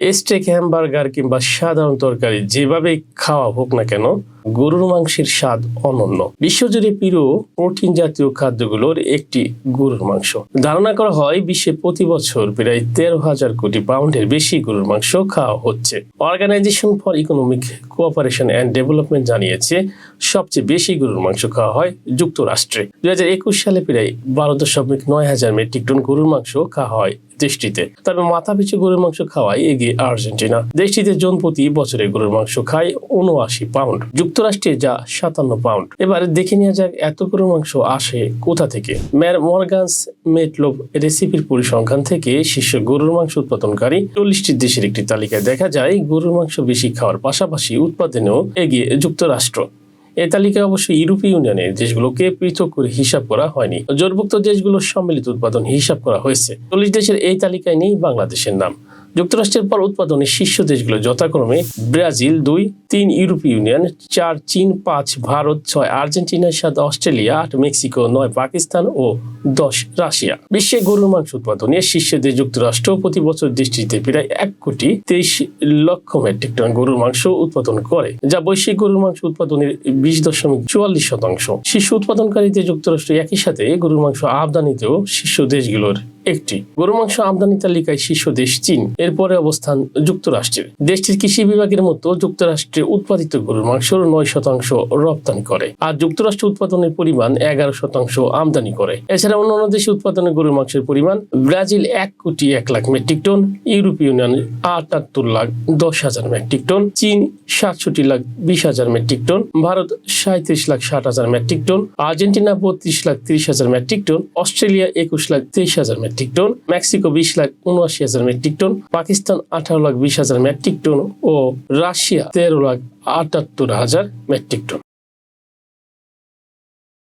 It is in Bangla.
স্টেক হ্যামবার্গার কিংবা সাধারণ তরকারি যেভাবে খাওয়া হোক না কেন গরুর মাংসের স্বাদ অনন্য। বিশ্বজুড়ে প্রিয় প্রোটিন জাতীয় খাদ্যগুলোর একটি গরুর মাংস। ধারণা করা হয়, বিশ্বে প্রতি বছর প্রায় তেরো হাজার কোটি পাউন্ডের বেশি গরুর মাংস খাওয়া হচ্ছে। Organisation for Economic Cooperation and Development জানিয়েছে, সবচেয়ে বেশি গরুর মাংস খাওয়া হয় যুক্তরাষ্ট্রে। দুই হাজার একুশ সালে প্রায় বারো দশমিক নয় হাজার মেট্রিক টন গরুর মাংস খাওয়া হয় দেশটিতে। তবে মাথা পিছু গরুর মাংস খাওয়ায় এগিয়ে আর্জেন্টিনা। দেশটিতে জন প্রতি বছরে গরুর মাংস খায় উনআশি পাউন্ড। যুক্তরাষ্ট্রে যা সাতান্ন পাউন্ড। এবার দেখে নেওয়া যাক এত মাংস আসে কোথা থেকে। ম্যার মর্গানস মেটলোভ রেসিপির পরিসংখ্যান থেকে শীর্ষ গরুর মাংস উৎপাদনকারী চল্লিশটি দেশের একটি তালিকায় দেখা যায় গরুর মাংস বেশি খাওয়ার পাশাপাশি উৎপাদনেও এগিয়ে যুক্তরাষ্ট্র। এ তালিকায় অবশ্য ইউরোপীয় ইউনিয়নের দেশগুলোকে পৃথক করে হিসাব করা হয়নি। জোটভুক্ত দেশগুলোর সম্মিলিত উৎপাদন হিসাব করা হয়েছে। চল্লিশ দেশের এই তালিকায় নেই বাংলাদেশের নাম। যুক্তরাষ্ট্রের পর উৎপাদনের শীর্ষ দেশগুলো যথাক্রমে ব্রাজিল দুই, তিন ইউরোপীয় ইউনিয়ন, চার চীন, পাঁচ ভারত, ছয় আর্জেন্টিনা, সাত অস্ট্রেলিয়া, আট মেক্সিকো, নয় পাকিস্তান ও দশ রাশিয়া। বিশ্বে গরুর মাংস উৎপাদনে শীর্ষে দেশ যুক্তরাষ্ট্র প্রতি বছর দেশটিতে প্রায় এক কোটি তেইশ লক্ষ মেট্রিক টন গরুর মাংস উৎপাদন করে, যা বৈশ্বিক গরুর মাংস উৎপাদনের বিশ দশমিক চুয়াল্লিশ শতাংশ। শীর্ষ উৎপাদনকারীতে যুক্তরাষ্ট্র একই সাথে গরুর মাংস আমদানিতেও শীর্ষ দেশগুলোর একটি। গরু মাংস আমদানি তালিকায় শীর্ষ দেশ চীন। এরপরে অবস্থান যুক্তরাষ্ট্রের। দেশটির কৃষি বিভাগের মতো যুক্তরাষ্ট্রে উৎপাদিত গরুর মাংসর নয় শতাংশ রপ্তানি করে আর যুক্তরাষ্ট্র উৎপাদনের পরিমাণ এগারো শতাংশ আমদানি করে। এছাড়া অন্যান্য দেশে উৎপাদনের গরুর মাংসের পরিমাণ ব্রাজিল এক কোটি এক লাখ মেট্রিক টন, ইউরোপীয় ইউনিয়ন আটাত্তর লাখ দশ হাজার মেট্রিক টন, চীন সাতষট্টি লাখ বিশ হাজার মেট্রিক টন, ভারত সাঁত্রিশ লাখ ষাট হাজার মেট্রিক টন, আর্জেন্টিনা বত্রিশ লাখ তিরিশ হাজার মেট্রিক টন, অস্ট্রেলিয়া একুশ লাখ তেইশ হাজার মেট্রিক টন, মেক্সিকো বিশ লাখ উনআশি হাজার মেট্রিক টন, পাকিস্তান আঠারো লাখ বিশ হাজার মেট্রিক টন ও রাশিয়া তেরো লাখ আটাত্তর হাজার মেট্রিক টন।